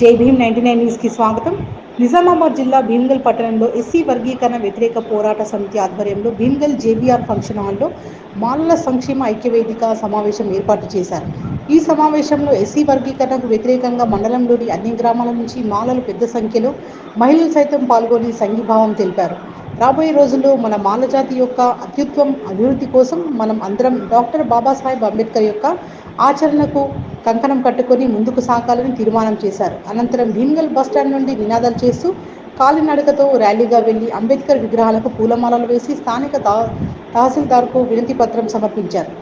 జై Bhim ninety nine న్యూస్కి స్వాగతం. నిజామాబాద్ జిల్లా భీమ్గల్ పట్టణంలో ఎస్సీ వర్గీకరణ వ్యతిరేక పోరాట సమితి ఆధ్వర్యంలో భీమ్గల్ జేబీఆర్ ఫంక్షన్ హాల్లో మాలల సంక్షేమ ఐక్యవేదిక సమావేశం ఏర్పాటు చేశారు. ఈ సమావేశంలో ఎస్సీ వర్గీకరణకు వ్యతిరేకంగా మండలంలోని అన్ని గ్రామాల నుంచి మాలలు పెద్ద సంఖ్యలో మహిళలు సైతం పాల్గొని సంఘీభావం తెలిపారు. రాబోయే రోజుల్లో మన మాల జాతి యొక్క అత్యుత్వం అభివృద్ధి కోసం మనం అందరం డాక్టర్ బాబాసాహెబ్ అంబేద్కర్ యొక్క ఆచరణకు కంకణం కట్టుకొని ముందుకు సాగాలని తీర్మానం చేశారు. అనంతరం భీమ్గల్ బస్టాండ్ నుండి నినాదాలు చేస్తూ కాలినడకతో ర్యాలీగా వెళ్ళి అంబేద్కర్ విగ్రహాలకు పూలమాలలు వేసి స్థానిక తా తహసీల్దార్కు వినతి పత్రం సమర్పించారు.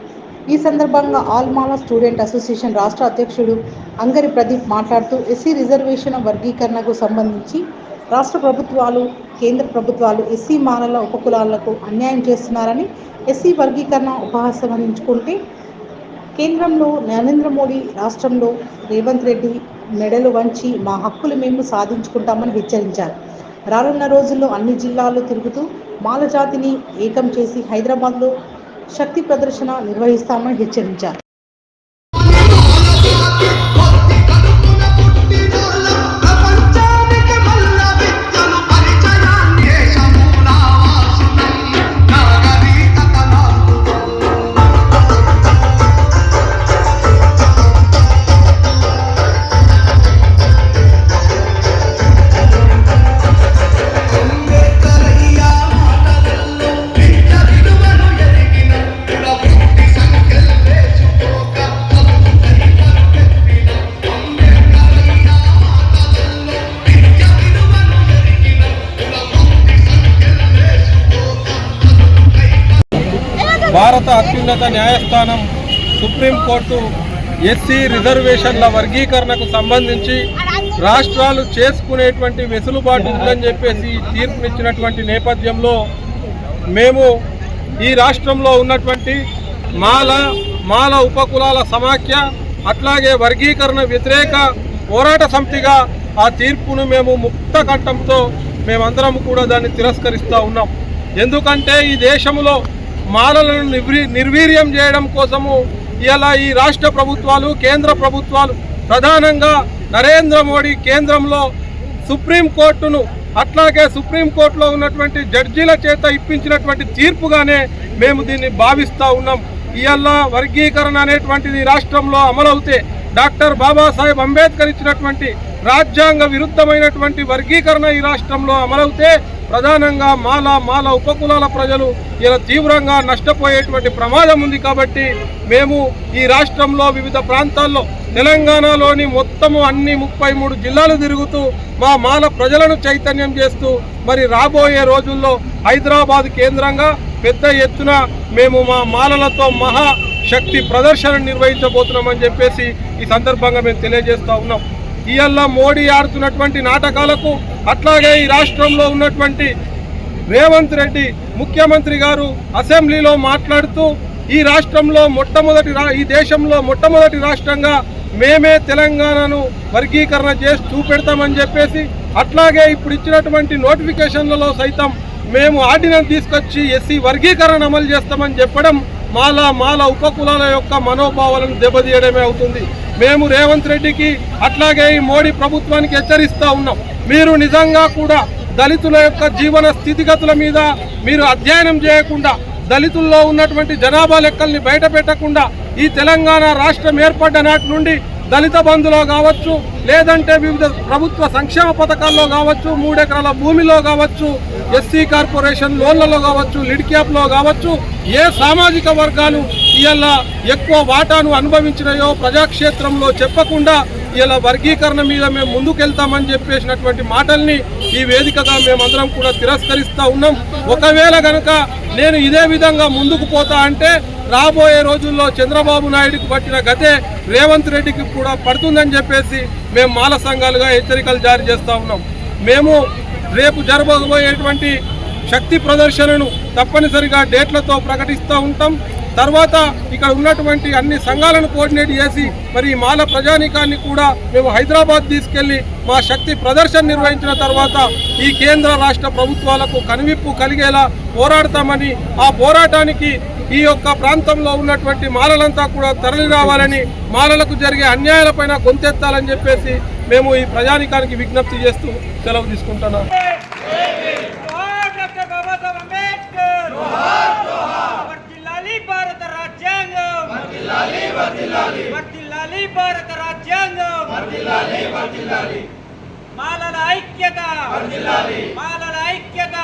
ఈ సందర్భంగా ఆల్మాల స్టూడెంట్ అసోసియేషన్ రాష్ట్ర అధ్యక్షుడు అంగరి ప్రదీప్ మాట్లాడుతూ ఎస్సీ రిజర్వేషన్ వర్గీకరణకు సంబంధించి రాష్ట్ర ప్రభుత్వాలు కేంద్ర ప్రభుత్వాలు ఎస్సీ మానల ఉపకులాలకు అన్యాయం చేస్తున్నారని ఎస్సీ వర్గీకరణ ఉపహసించుకుంటే కేంద్రంలో నరేంద్ర మోడీ రాష్ట్రంలో రేవంత్ రెడ్డి మెడలు వంచి మా హక్కులు మేము సాధించుకుంటామని హెచ్చరించారు. రానున్న రోజుల్లో అన్ని జిల్లాల్లో తిరుగుతూ మాల జాతిని ఏకం చేసి హైదరాబాద్లో శక్తి ప్రదర్శన నిర్వహిస్తామని హెచ్చరించారు. భారత అత్యున్నత న్యాయస్థానం సుప్రీంకోర్టు ఎస్సీ రిజర్వేషన్ల వర్గీకరణకు సంబంధించి రాష్ట్రాలు చేసుకునేటువంటి వెసులుబాటు ఉందని చెప్పేసి తీర్పునిచ్చినటువంటి నేపథ్యంలో మేము ఈ రాష్ట్రంలో ఉన్నటువంటి మాల మాల ఉపకులాల సమాఖ్య అట్లాగే వర్గీకరణ వ్యతిరేక పోరాట సమితిగా ఆ తీర్పును మేము ముక్త కంఠంతో మేమందరం కూడా దాన్ని తిరస్కరిస్తూ ఉన్నాం. ఎందుకంటే ఈ దేశంలో మాలలను నిర్వీ నిర్వీర్యం చేయడం కోసము ఇలా ఈ రాష్ట్ర ప్రభుత్వాలు కేంద్ర ప్రభుత్వాలు ప్రధానంగా నరేంద్ర మోడీ కేంద్రంలో సుప్రీంకోర్టును అట్లాగే సుప్రీంకోర్టులో ఉన్నటువంటి జడ్జీల చేత ఇప్పించినటువంటి తీర్పుగానే మేము దీన్ని భావిస్తూ ఉన్నాం. ఇవాళ వర్గీకరణ అనేటువంటిది రాష్ట్రంలో అమలవుతే డాక్టర్ బాబాసాహెబ్ అంబేద్కర్ ఇచ్చినటువంటి రాజ్యాంగ విరుద్ధమైనటువంటి వర్గీకరణ ఈ రాష్ట్రంలో అమలవుతే ప్రధానంగా మాల మాల ఉపకులాల ప్రజలు ఇలా తీవ్రంగా నష్టపోయేటువంటి ప్రమాదం ఉంది కాబట్టి మేము ఈ రాష్ట్రంలో వివిధ ప్రాంతాల్లో తెలంగాణలోని మొత్తము అన్ని ముప్పై మూడు జిల్లాలు తిరుగుతూ మా మాల ప్రజలను చైతన్యం చేస్తూ మరి రాబోయే రోజుల్లో హైదరాబాద్ కేంద్రంగా పెద్ద ఎత్తున మేము మా మాలలతో మహా శక్తి ప్రదర్శన నిర్వహించబోతున్నామని చెప్పేసి ఈ సందర్భంగా మేము తెలియజేస్తూ ఉన్నాం. ఇవాళ మోడీ ఆడుతున్నటువంటి నాటకాలకు అట్లాగే ఈ రాష్ట్రంలో ఉన్నటువంటి రేవంత్ రెడ్డి ముఖ్యమంత్రి గారు అసెంబ్లీలో మాట్లాడుతూ ఈ రాష్ట్రంలో మొట్టమొదటి రా ఈ దేశంలో మొట్టమొదటి రాష్ట్రంగా మేమే తెలంగాణను వర్గీకరణ చేసి చూపెడతామని చెప్పేసి అట్లాగే ఇప్పుడు ఇచ్చినటువంటి నోటిఫికేషన్లలో సైతం మేము ఆర్డినెన్స్ తీసుకొచ్చి ఎస్సీ వర్గీకరణ అమలు చేస్తామని చెప్పడం మాల మాల ఉపకులాల యొక్క మనోభావాలను దెబ్బతీయడమే అవుతుంది. మేము రేవంత్ రెడ్డికి అట్లాగే ఈ మోడీ ప్రభుత్వానికి హెచ్చరిస్తూ ఉన్నాం. మీరు నిజంగా కూడా దళితుల యొక్క జీవన స్థితిగతుల మీద మీరు అధ్యయనం చేయకుండా దళితుల్లో ఉన్నటువంటి జనాభా లెక్కల్ని బయట పెట్టకుండా ఈ తెలంగాణ రాష్ట్రం ఏర్పడ్డ నాటి నుండి దళిత బంధులో కావచ్చు లేదంటే వివిధ ప్రభుత్వ సంక్షేమ పథకాల్లో కావచ్చు మూడెకరాల భూమిలో కావచ్చు ఎస్సీ కార్పొరేషన్ లోన్లలో కావచ్చు లిడ్ క్యాప్లో కావచ్చు ఏ సామాజిక వర్గాలు ఇవాళ ఎక్కువ వాటాను అనుభవించినాయో ప్రజాక్షేత్రంలో చెప్పకుండా ఇలా వర్గీకరణ మీద మేము ముందుకెళ్తామని చెప్పేసినటువంటి మాటల్ని ఈ వేదికగా మేమందరం కూడా తిరస్కరిస్తూ ఉన్నాం. ఒకవేళ కనుక నేను ఇదే విధంగా ముందుకు పోతా అంటే రాబోయే రోజుల్లో చంద్రబాబు నాయుడుకి పట్టిన గతే రేవంత్ రెడ్డికి కూడా పడుతుందని చెప్పేసి మేము మాల సంఘాలుగా హెచ్చరికలు జారీ చేస్తూ ఉన్నాం. మేము రేపు జరగబోయేటువంటి శక్తి ప్రదర్శనను తప్పనిసరిగా డేట్లతో ప్రకటిస్తూ ఉంటాం. తర్వాత ఇక్కడ ఉన్నటువంటి అన్ని సంఘాలను కోఆర్డినేట్ చేసి మరి ఈ మాల ప్రజానీకాన్ని కూడా మేము హైదరాబాద్ తీసుకెళ్ళి మా శక్తి ప్రదర్శన నిర్వహించిన తర్వాత ఈ కేంద్ర రాష్ట్ర ప్రభుత్వాలకు కనువిప్పు కలిగేలా పోరాడతామని ఆ పోరాటానికి ఈ యొక్క ప్రాంతంలో ఉన్నటువంటి మాలలంతా కూడా తరలి రావాలని మాలలకు జరిగే అన్యాయాలపైన గొంతెత్తాలని చెప్పేసి మేము ఈ ప్రజానికానికి విజ్ఞప్తి చేస్తూ సెలవు తీసుకుంటున్నాం. జోహార్ డాక్టర్ బాబాసాహెబ్ అంబేద్కర్ వర్ధిల్లాలి భారత రాజ్యాంగం వర్ధిల్లాలి భారత రాజ్యాంగం మాలల ఐక్యత. మాలల ఐక్యత.